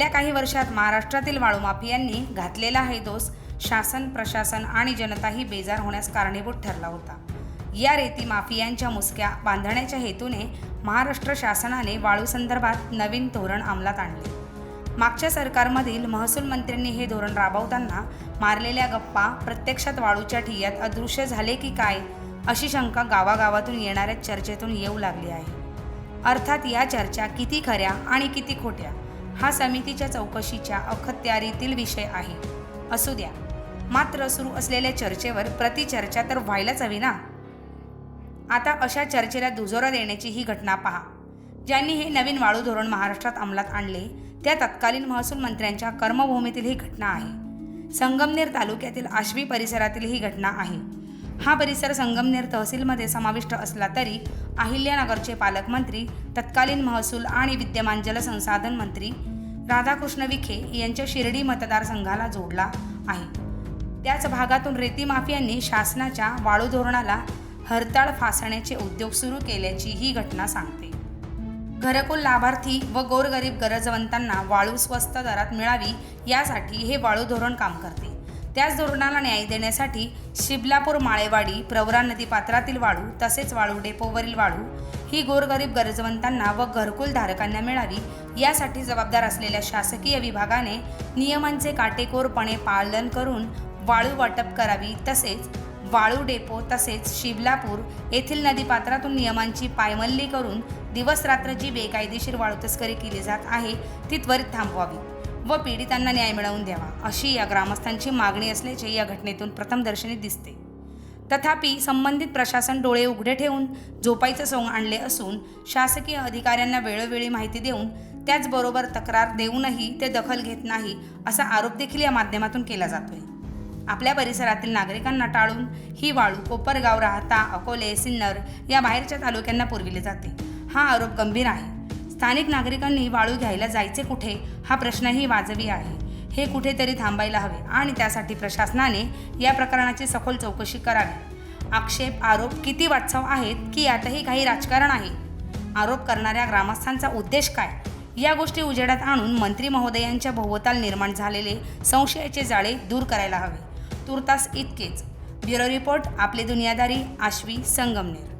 गेल्या काही वर्षात महाराष्ट्रातील वाळू माफियांनी घातलेला हे दोष शासन प्रशासन आणि जनताही बेजार होण्यास कारणीभूत ठरला होता. या रेती माफियांच्या मुसक्या बांधण्याच्या हेतूने महाराष्ट्र शासनाने वाळू संदर्भात नवीन धोरण अंमलात आणले. मागच्या सरकारमधील महसूल मंत्र्यांनी हे धोरण राबवताना मारलेल्या गप्पा प्रत्यक्षात वाळूच्या ठिय्यात अदृश्य झाले की काय अशी शंका गावागावातून येणाऱ्या चर्चेतून येऊ लागली आहे. अर्थात या चर्चा किती खऱ्या आणि किती खोट्या? हा समितीच्या चौकशीच्या अखत्यारीतील विषय आहे. असू द्या. मात्र सुरू असलेल्या चर्चेवर प्रतिचर्चा तर व्हायलाच हवी ना? आता अशा चर्चेला दुजोरा देण्याची ही घटना पहा. ज्यांनी हे नवीन वाळू धोरण महाराष्ट्रात अंमलात आणले त्या तत्कालीन महसूल मंत्र्यांच्या कर्मभूमीतील ही घटना आहे. संगमनेर तालुक्यातील आश्वी परिसरातील ही घटना आहे. हा परिसर संगमनेर तहसीलमध्ये समाविष्ट असला तरी अहिल्यानगरचे पालकमंत्री तत्कालीन महसूल आणि विद्यमान जलसंसाधन मंत्री राधाकृष्ण विखे यांच्या शिर्डी मतदारसंघाला जोडला आहे. त्याच भागातून रेती माफियांनी शासनाच्या वाळू धोरणाला हरताळ फासण्याचे उद्योग सुरू केल्याची ही घटना सांगते. घरकुल लाभार्थी व गोरगरीब गरजवंतांना वाळू स्वस्त दरात मिळावी यासाठी हे वाळू धोरण काम करते. त्याच धोरणाला न्याय देण्यासाठी शिबलापूर माळेवाडी प्रवरा नदी पात्रातील वाळू तसेच वाळू डेपोवरील वाळू ही गोरगरीब गरजवंतांना व घरकुल धारकांना मिळावी यासाठी जबाबदार असलेल्या शासकीय विभागाने नियमांचे काटेकोरपणे पालन करून वाळू वाटप करावी तसेच वाळू डेपो तसेच शिबलापूर येथील नदीपात्रातून नियमांची पायमल्ली करून दिवसरात्र जी बेकायदेशीर वाळू तस्करी केली जात आहे ती त्वरित थांबवावी. व पीडितांना न्याय मिळवून द्यावा अशी या ग्रामस्थांची मागणी असल्याचे या घटनेतून प्रथमदर्शनी दिसते. तथापि संबंधित प्रशासन डोळे उघडे ठेवून झोपाईचं सोंग आणले असून शासकीय अधिकाऱ्यांना वेळोवेळी माहिती देऊन त्याचबरोबर तक्रार देऊनही ते दखल घेत नाही असा आरोप देखील या माध्यमातून केला जातोय. आपल्या परिसरातील नागरिकांना टाळून ही वाळू कोपरगाव राहता अकोले सिन्नर या बाहेरच्या तालुक्यांना पुरविली जाते. हा आरोप गंभीर आहे. स्थानिक नागरिकांनी वाळू घ्यायला जायचे कुठे हा प्रश्नही वाजवी आहे. हे कुठेतरी थांबायला हवे आणि त्यासाठी प्रशासनाने या प्रकरणाची सखोल चौकशी करावी. आक्षेप आरोप किती वाटचाव आहेत की यातही काही राजकारण आहे? आरोप करणाऱ्या ग्रामस्थांचा उद्देश काय? या गोष्टी उजेडात आणून मंत्री महोदयांच्या भोवताल निर्माण झालेले संशयाचे जाळे दूर करायला हवे. तुर्तास इतकेच. ब्युरो रिपोर्ट आपली दुनियादारी आश्वी संगमनेर.